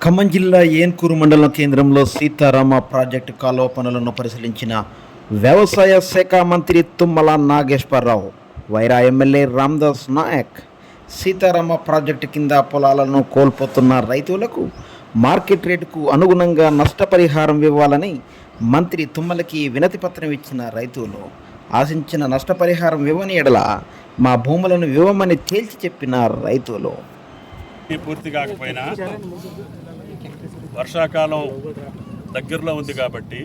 ఖమ్మం జిల్లా ఏన్కూరు మండలం కేంద్రంలో సీతారామ ప్రాజెక్టు కాలువ పనులను పరిశీలించిన వ్యవసాయ శాఖ మంత్రి తుమ్మల నాగేశ్వరరావు వైరా ఎమ్మెల్యే రామ్దాస్ నాయక్ సీతారామ ప్రాజెక్టు కింద పొలాలను కోల్పోతున్న రైతులకు మార్కెట్ రేటుకు అనుగుణంగా నష్టపరిహారం ఇవ్వాలని మంత్రి తుమ్మలకి వినతి పత్రం ఇచ్చిన రైతులు ఆశించిన నష్టపరిహారం ఇవ్వని ఎడల మా భూములను ఇవ్వమని తేల్చి చెప్పిన రైతులు. పూర్తి కాకపోయినా వర్షాకాలం దగ్గరలో ఉంది కాబట్టి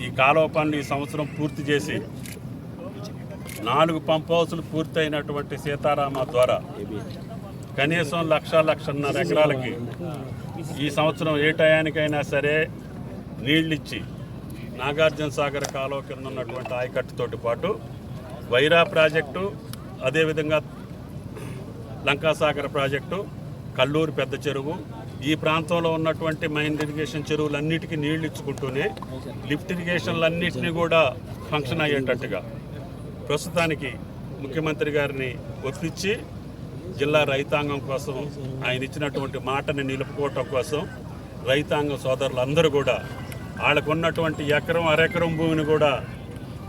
ఈ కాలువ పనులు ఈ సంవత్సరం పూర్తి చేసి నాలుగు పంప్ హౌసులు పూర్తయినటువంటి సీతారామ ద్వారా కనీసం లక్ష లక్షన్నర ఎకరాలకి ఈ సంవత్సరం ఏ టయానికైనా సరే నీళ్ళిచ్చి నాగార్జున సాగర్ కాలువ కింద ఉన్నటువంటి ఆయకట్టుతోటి పాటు వైరా ప్రాజెక్టు అదేవిధంగా లంకాసాగర్ ప్రాజెక్టు కల్లూరు పెద్ద చెరువు ఈ ప్రాంతంలో ఉన్నటువంటి మైన్ ఇరిగేషన్ చెరువులన్నిటికీ నీళ్ళు ఇచ్చుకుంటూనే లిఫ్ట్ ఇరిగేషన్లన్నింటినీ కూడా ఫంక్షన్ అయ్యేటట్టుగా ప్రస్తుతానికి ముఖ్యమంత్రి గారిని ఒప్పించి జిల్లా రైతాంగం కోసం ఆయన ఇచ్చినటువంటి మాటని నిలుపుకోవటం కోసం రైతాంగ సోదరులందరూ కూడా వాళ్ళకు ఉన్నటువంటి ఎకరం అరెకరం భూమిని కూడా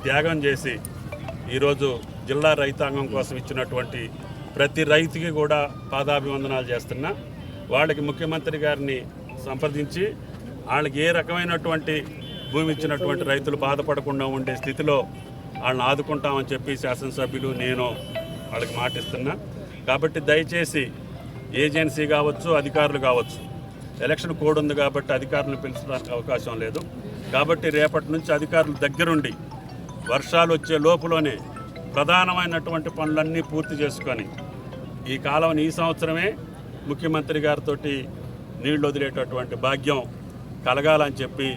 త్యాగం చేసి ఈరోజు జిల్లా రైతాంగం కోసం ఇచ్చినటువంటి ప్రతి రైతుకి కూడా పాదాభివందనాలు చేస్తున్నా. వాళ్ళకి ముఖ్యమంత్రి గారిని సంప్రదించి వాళ్ళకి ఏ రకమైనటువంటి భూమి ఇచ్చినటువంటి రైతులు బాధపడకుండా ఉండే స్థితిలో వాళ్ళని ఆదుకుంటామని చెప్పి శాసనసభ్యులు నేను వాళ్ళకి మాటిస్తున్నా కాబట్టి దయచేసి ఏజెన్సీ కావచ్చు అధికారులు కావచ్చు ఎలక్షన్ కోడ్ ఉంది కాబట్టి అధికారులను పిలిచడానికి అవకాశం లేదు. కాబట్టి రేపటి నుంచి అధికారులు దగ్గరుండి వర్షాలు వచ్చే లోపులోనే ప్రధానమైనటువంటి పనులన్నీ పూర్తి చేసుకొని ఈ కాలం ఈ సంవత్సరమే ముఖ్యమంత్రి గారితో నీళ్ళు వదిలేటటువంటి భాగ్యం కలగాలని చెప్పి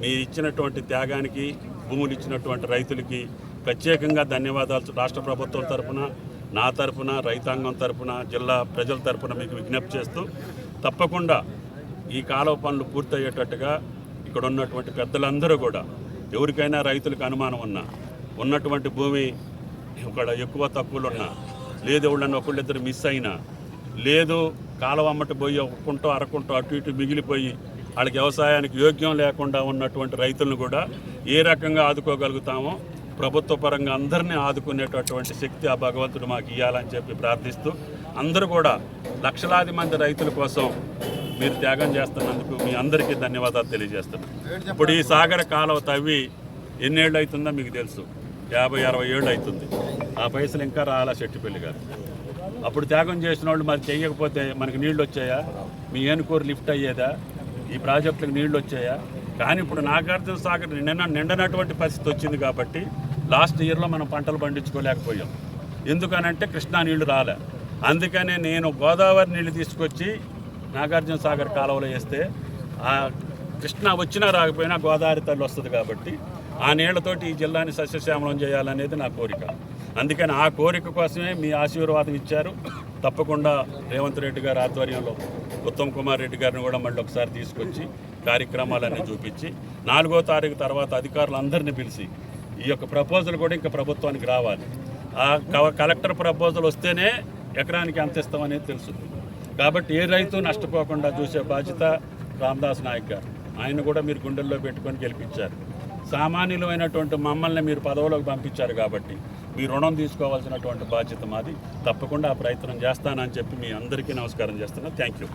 మీరు ఇచ్చినటువంటి త్యాగానికి భూములు ఇచ్చినటువంటి రైతులకి ప్రత్యేకంగా ధన్యవాదాలు రాష్ట్ర ప్రభుత్వం తరపున నా తరపున రైతాంగం తరఫున జిల్లా ప్రజల తరపున మీకు విజ్ఞప్తి చేస్తూ తప్పకుండా ఈ కాలువ పనులు పూర్తయ్యేటట్టుగా ఇక్కడ ఉన్నటువంటి పెద్దలందరూ కూడా ఎవరికైనా రైతులకు అనుమానం ఉన్నా ఉన్నటువంటి భూమి ఇక్కడ ఎక్కువ తక్కువలు ఉన్నా లేదు ఎవళ్ళన్నా ఒకళ్ళిద్దరు మిస్ అయినా లేదు కాలువ అమ్మటి పోయి ఒక కుంటో అరకుంటో అటు ఇటు మిగిలిపోయి వాళ్ళకి వ్యవసాయానికి యోగ్యం లేకుండా ఉన్నటువంటి రైతులను కూడా ఏ రకంగా ఆదుకోగలుగుతామో ప్రభుత్వ పరంగా అందరినీ ఆదుకునేటటువంటి శక్తి ఆ భగవంతుడు మాకు ఇవ్వాలని చెప్పి ప్రార్థిస్తూ అందరూ కూడా లక్షలాది మంది రైతుల కోసం మీరు త్యాగం చేస్తున్నందుకు మీ అందరికీ ధన్యవాదాలు తెలియజేస్తున్నాను ఇప్పుడు ఈ సాగర కాలువ తవ్వి ఎన్నేళ్ళు అవుతుందో మీకు తెలుసు. యాభై అరవై ఏళ్ళు అవుతుంది. ఆ పైసలు ఇంకా రాలా చెట్టుపల్లి గారు. అప్పుడు త్యాగం చేసిన వాళ్ళు మరి చేయకపోతే మనకి నీళ్ళు వచ్చాయా? మీ ఏనుకూరు లిఫ్ట్ అయ్యేదా? ఈ ప్రాజెక్టులకు నీళ్ళు వచ్చాయా? కానీ ఇప్పుడు నాగార్జున సాగర్ నిన్న నిండనటువంటి పరిస్థితి వచ్చింది కాబట్టి లాస్ట్ ఇయర్లో మనం పంటలు పండించుకోలేకపోయాం. ఎందుకనంటే కృష్ణా నీళ్ళు రాలే. అందుకనే నేను గోదావరి నీళ్ళు తీసుకొచ్చి నాగార్జున సాగర్ కాలువలో వేస్తే ఆ కృష్ణా వచ్చినా రాకపోయినా గోదావరి తల్లి వస్తుంది కాబట్టి ఆ నీళ్ళతోటి ఈ జిల్లాని సస్యశ్యామలం చేయాలనేది నా కోరిక. అందుకని ఆ కోరిక కోసమే మీ ఆశీర్వాదం ఇచ్చారు. తప్పకుండా రేవంత్ రెడ్డి గారి ఆధ్వర్యంలో ఉత్తమ్ కుమార్ రెడ్డి గారిని కూడా మళ్ళీ ఒకసారి తీసుకొచ్చి కార్యక్రమాలన్నీ చూపించి నాలుగో తారీఖు తర్వాత అధికారులందరినీ పిలిచి ఈ యొక్క ప్రపోజల్ కూడా ఇంకా ప్రభుత్వానికి రావాలి. ఆ కలెక్టర్ ప్రపోజల్ వస్తేనే ఎకరానికి ఎంత ఇస్తామనేది తెలుస్తుంది. కాబట్టి ఏ రైతు నష్టపోకుండా చూసే బాధ్యత రామదాస్ నాయక్ గారు. ఆయన కూడా మీరు గుండెల్లో పెట్టుకొని గెలిపించారు. సామాన్యులమైనటువంటి మమ్మల్ని మీరు పదవులకు పంపించారు కాబట్టి మీ రుణం తీసుకోవాల్సినటువంటి బాధ్యత మాది. తప్పకుండా ఆ ప్రయత్నం చేస్తానని చెప్పి మీ అందరికీ నమస్కారం చేస్తున్నా. Thank you.